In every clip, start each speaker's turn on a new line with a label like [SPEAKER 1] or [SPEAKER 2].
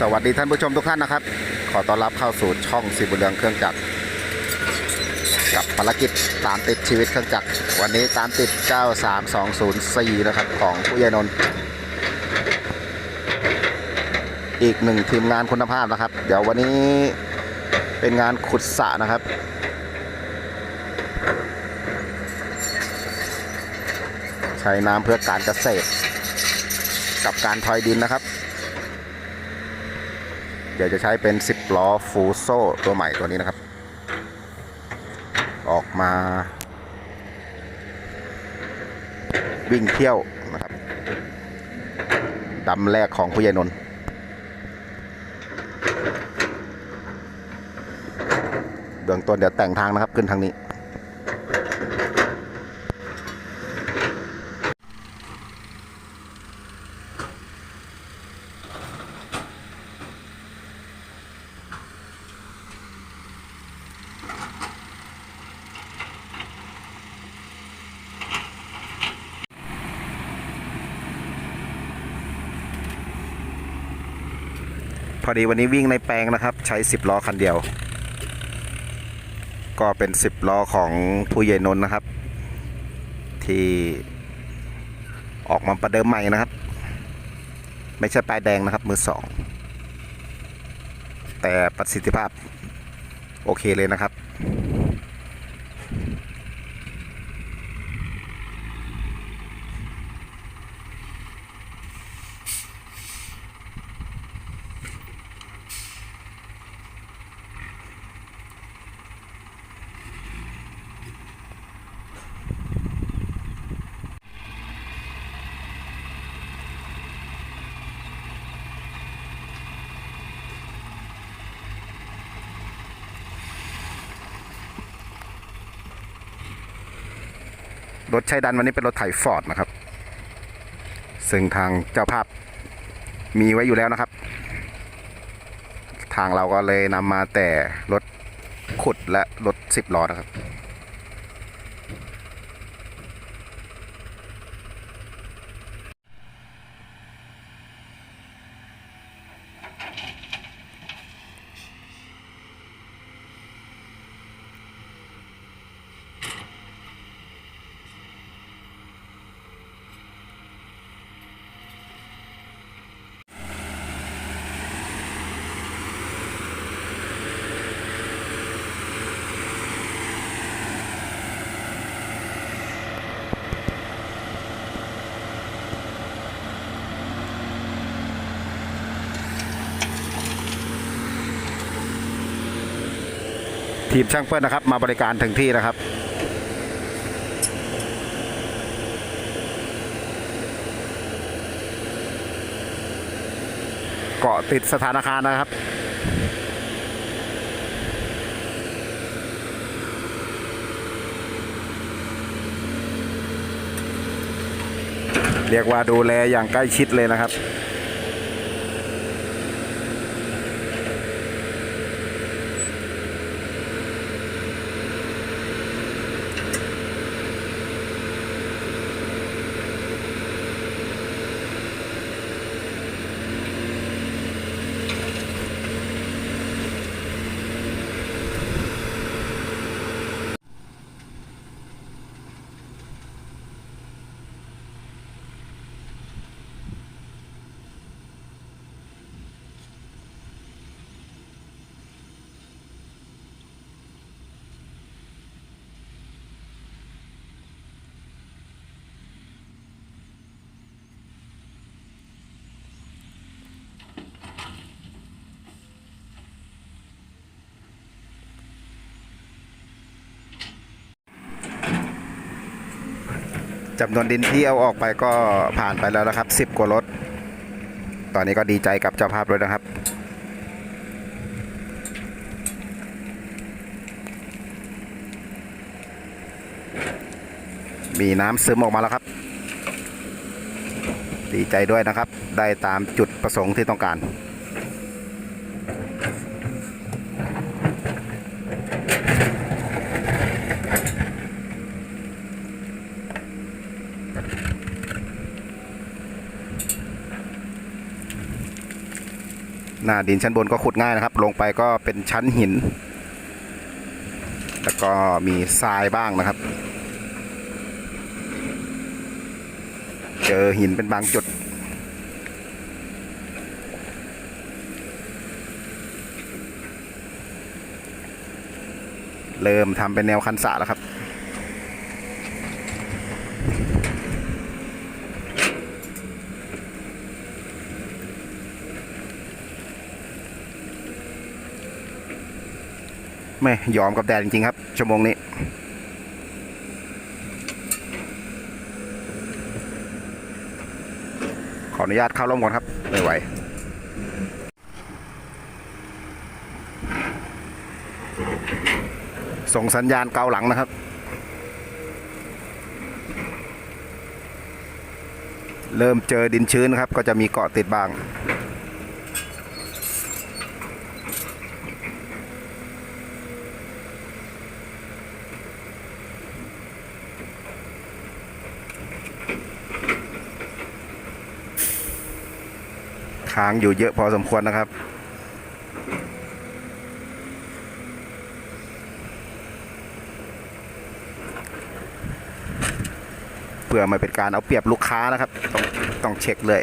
[SPEAKER 1] สวัสดีท่านผู้ชมทุกท่านนะครับ ขอต้อนรับเข้าสู่ช่องสีบุญเรืองเครื่องจักรกับภารกิจตามติดชีวิตเครื่องจักรวันนี้ตามติด 93204 นะครับ ของผู้ใหญ่นนท์อีกหนึ่งทีมงานคุณภาพนะครับ เดี๋ยววันนี้เป็นงานขุดสะนะครับใช้น้ำเพื่อการเกษตร กับการทอยดินนะครับ เดี๋ยวจะใช้เป็น 10 ล้อฟูโซตัวใหม่ตัวนี้นะครับ ออกมา วิ่งเที่ยวนะครับดำแรกของผู้ใหญ่นนท์เบื้องต้นเดี๋ยวแต่งทางนะครับขึ้นทางนี้ พอดีวันนี้วิ่งในแปลงนะครับ ใช้ 10 ล้อคันเดียว ก็เป็น 10 ล้อของผู้ใหญ่นนท์นะครับ ที่ออกมาประเดิมใหม่นะครับ ไม่ใช่ป้ายแดงนะครับ มือสองแต่ประสิทธิภาพโอเคเลยนะครับ รถใช้ดันวันนี้เป็นรถไถฟอร์ดนะครับ ซึ่งทางเจ้าภาพมีไว้อยู่แล้วนะครับ ทางเราก็เลยนำมาแต่รถขุดและรถสิบล้อนะครับ ทีมช่างเปิ้ลนะครับ มาบริการถึงที่นะครับเกาะติดสถานการณ์นะครับเรียกว่าดูแลอย่างใกล้ชิดเลยนะครับ จำนวนดินที่เอาออกไปก็ผ่านไปแล้วนะครับ 10 กว่ารถ ตอนนี้ก็ดีใจกับเจ้าภาพเลยนะครับ มีน้ำซึมออกมาแล้วครับ ดีใจด้วยนะครับ ได้ตามจุดประสงค์ที่ต้องการ หน้าดินชั้นบนก็ขุดง่ายนะครับ ลงไปก็เป็นชั้นหิน แล้วก็มีทรายบ้างนะครับ เจอหินเป็นบางจุดเริ่มทำเป็นแนวคันสะแล้วครับ ไม่ยอมกับแดดจริงๆครับ ชั่วโมงนี้ ขออนุญาตเข้าร่มก่อนครับ ไม่ไหวส่งสัญญาณเกาหลังนะครับ เริ่มเจอดินชื้นครับ ก็จะมีเกาะติดบ้าง ค้างอยู่เยอะพอสมควรนะครับเพื่อไม่เป็นการเอาเปรียบลูกค้านะครับ ต้องต้องเช็คเลย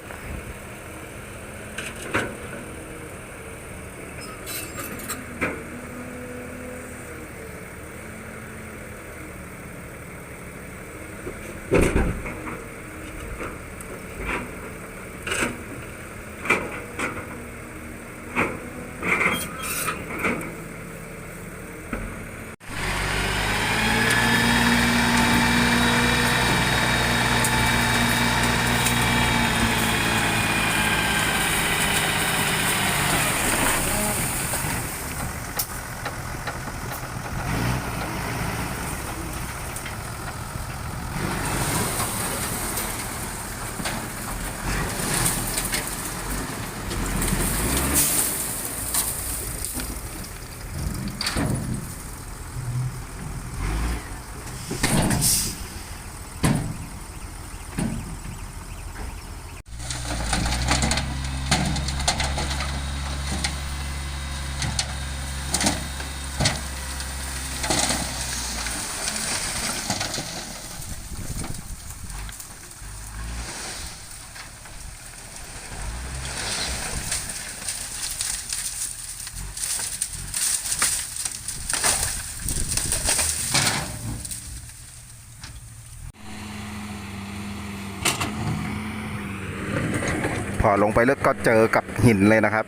[SPEAKER 1] พอลงไปลึกก็เจอกับหินเลยนะครับ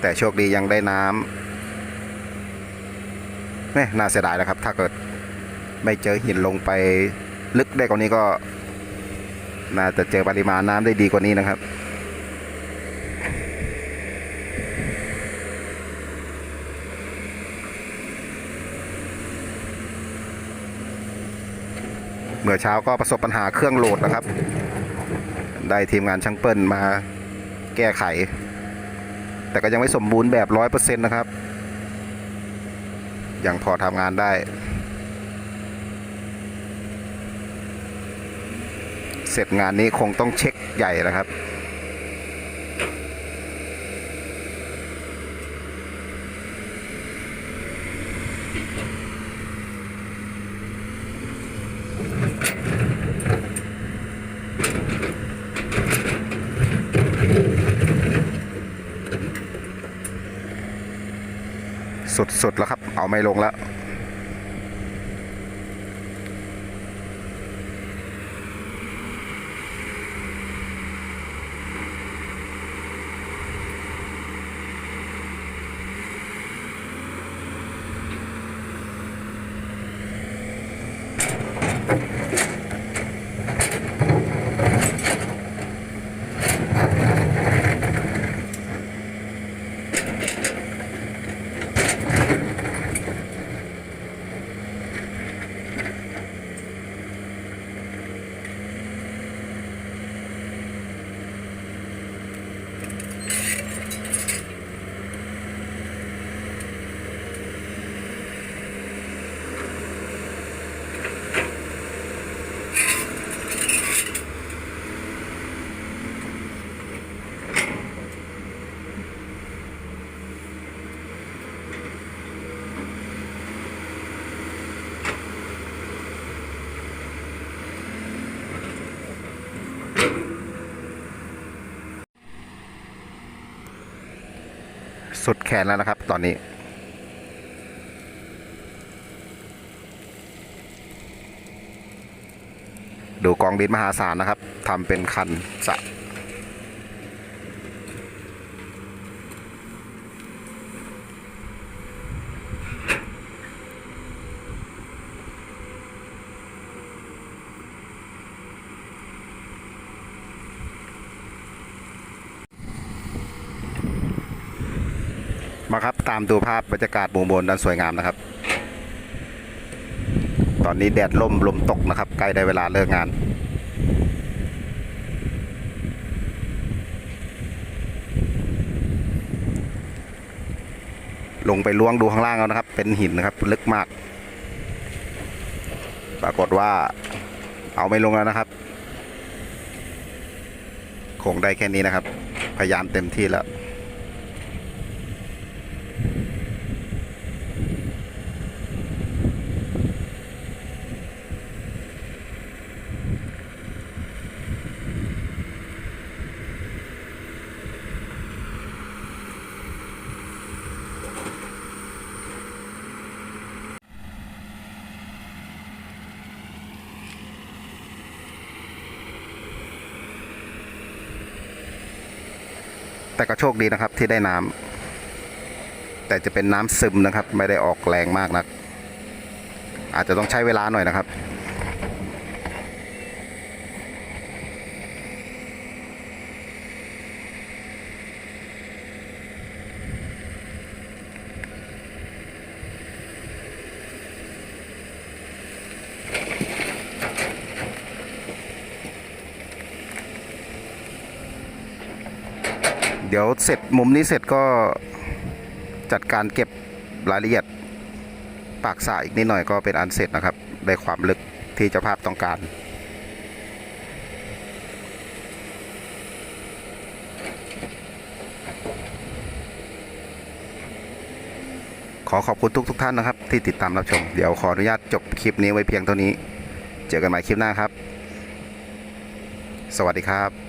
[SPEAKER 1] แต่โชคดียังได้น้ำนี่น่าเสียดายนะครับ ถ้าเกิดไม่เจอหินลงไปลึกได้กว่านี้ก็ น่าจะเจอปริมาณน้ำได้ดีกว่านี้นะครับเมื่อเช้าก็ประสบปัญหาเครื่องโหลดนะครับ ได้ทีมงานช่างเปิ้ลมาแก้ไข แต่ก็ยังไม่สมบูรณ์แบบร้อยเปอร์เซ็นต์นะครับ ยังพอทำงานได้ เสร็จงานนี้คงต้องเช็คใหญ่นะครับ สุดๆแล้วครับ เอาไม่ลงแล้ว สุดแขนแล้วนะครับ ตอนนี้ ดูกองดินมหาศาลนะครับทำเป็นคันสะ ครับ ตามดูภาพบรรยากาศหมู่บนด้านสวยงามนะครับ ตอนนี้แดดล่มลมตกนะครับใกล้ได้เวลาเลิกงานลงไปล้วงดูข้างล่างแล้วนะครับ เป็นหินนะครับ ลึกมาก ปรากฏว่าเอาไม่ลงแล้วนะครับ คงได้แค่นี้นะครับ พยายามเต็มที่แล้ว แต่ก็โชคดีนะครับที่ได้น้ำแต่จะเป็นน้ำซึมนะครับ ไม่ได้ออกแรงมากนัก อาจจะต้องใช้เวลาหน่อยนะครับ เดี๋ยวเสร็จมุมนี้เสร็จก็จัดการเก็บรายละเอียดปากสระอีกนิดหน่อยก็เป็นอันเสร็จนะครับ ได้ความลึกที่เจ้าภาพต้องการขอขอบคุณทุกทุกท่านนะครับ ที่ติดตามรับชม เดี๋ยวขออนุญาตจบคลิปนี้ไว้เพียงเท่านี้ เจอกันใหม่คลิปหน้าครับ สวัสดีครับ